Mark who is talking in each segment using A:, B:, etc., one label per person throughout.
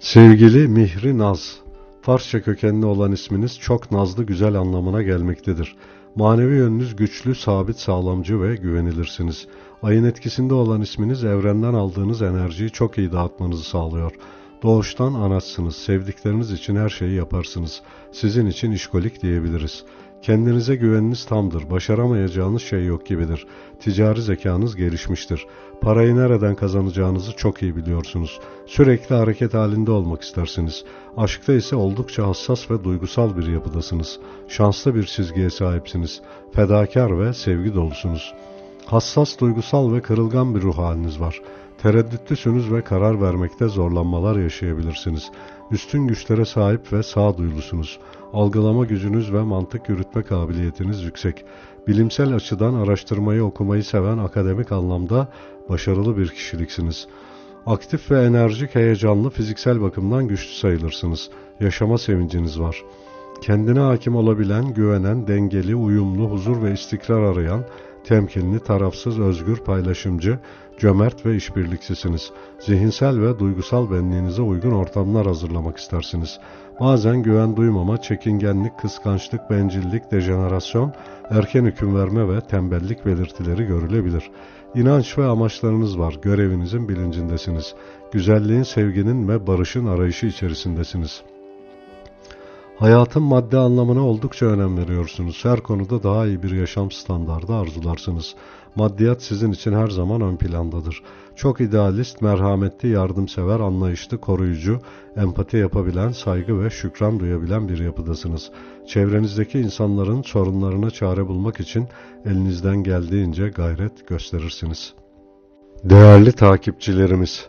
A: Sevgili Mihri Naz, Farsça kökenli olan isminiz çok nazlı güzel anlamına gelmektedir. Manevi yönünüz güçlü, sabit, sağlamcı ve güvenilirsiniz. Ayın etkisinde olan isminiz evrenden aldığınız enerjiyi çok iyi dağıtmanızı sağlıyor. Doğuştan anatsınız, sevdikleriniz için her şeyi yaparsınız. Sizin için işkolik diyebiliriz.'' Kendinize güveniniz tamdır, başaramayacağınız şey yok gibidir. Ticari zekanız gelişmiştir. Parayı nereden kazanacağınızı çok iyi biliyorsunuz. Sürekli hareket halinde olmak istersiniz. Aşkta ise oldukça hassas ve duygusal bir yapıdasınız. Şanslı bir çizgiye sahipsiniz. Fedakar ve sevgi dolusunuz.'' Hassas, duygusal ve kırılgan bir ruh haliniz var. Tereddütlüsünüz ve karar vermekte zorlanmalar yaşayabilirsiniz. Üstün güçlere sahip ve sağduyulusunuz. Algılama gücünüz ve mantık yürütme kabiliyetiniz yüksek. Bilimsel açıdan araştırmayı okumayı seven akademik anlamda başarılı bir kişiliksiniz. Aktif ve enerjik, heyecanlı, fiziksel bakımdan güçlü sayılırsınız. Yaşama sevinciniz var. Kendine hakim olabilen, güvenen, dengeli, uyumlu, huzur ve istikrar arayan, temkinli, tarafsız, özgür, paylaşımcı, cömert ve işbirlikçisiniz. Zihinsel ve duygusal benliğinize uygun ortamlar hazırlamak istersiniz. Bazen güven duymama, çekingenlik, kıskançlık, bencillik, dejenerasyon, erken hüküm verme ve tembellik belirtileri görülebilir. İnanç ve amaçlarınız var, görevinizin bilincindesiniz. Güzelliğin, sevginin ve barışın arayışı içerisindesiniz.'' Hayatın madde anlamına oldukça önem veriyorsunuz. Her konuda daha iyi bir yaşam standardı arzularsınız. Maddiyat sizin için her zaman ön plandadır. Çok idealist, merhametli, yardımsever, anlayışlı, koruyucu, empati yapabilen, saygı ve şükran duyabilen bir yapıdasınız. Çevrenizdeki insanların sorunlarına çare bulmak için elinizden geldiğince gayret gösterirsiniz. Değerli takipçilerimiz,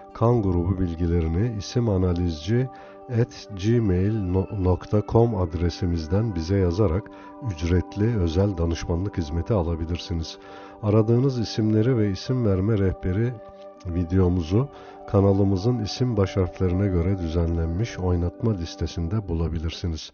A: kan grubu bilgilerini isim analizci gmail.com adresimizden bize yazarak ücretli özel danışmanlık hizmeti alabilirsiniz. Aradığınız isimleri ve isim verme rehberi videomuzu kanalımızın isim baş harflerine göre düzenlenmiş oynatma listesinde bulabilirsiniz.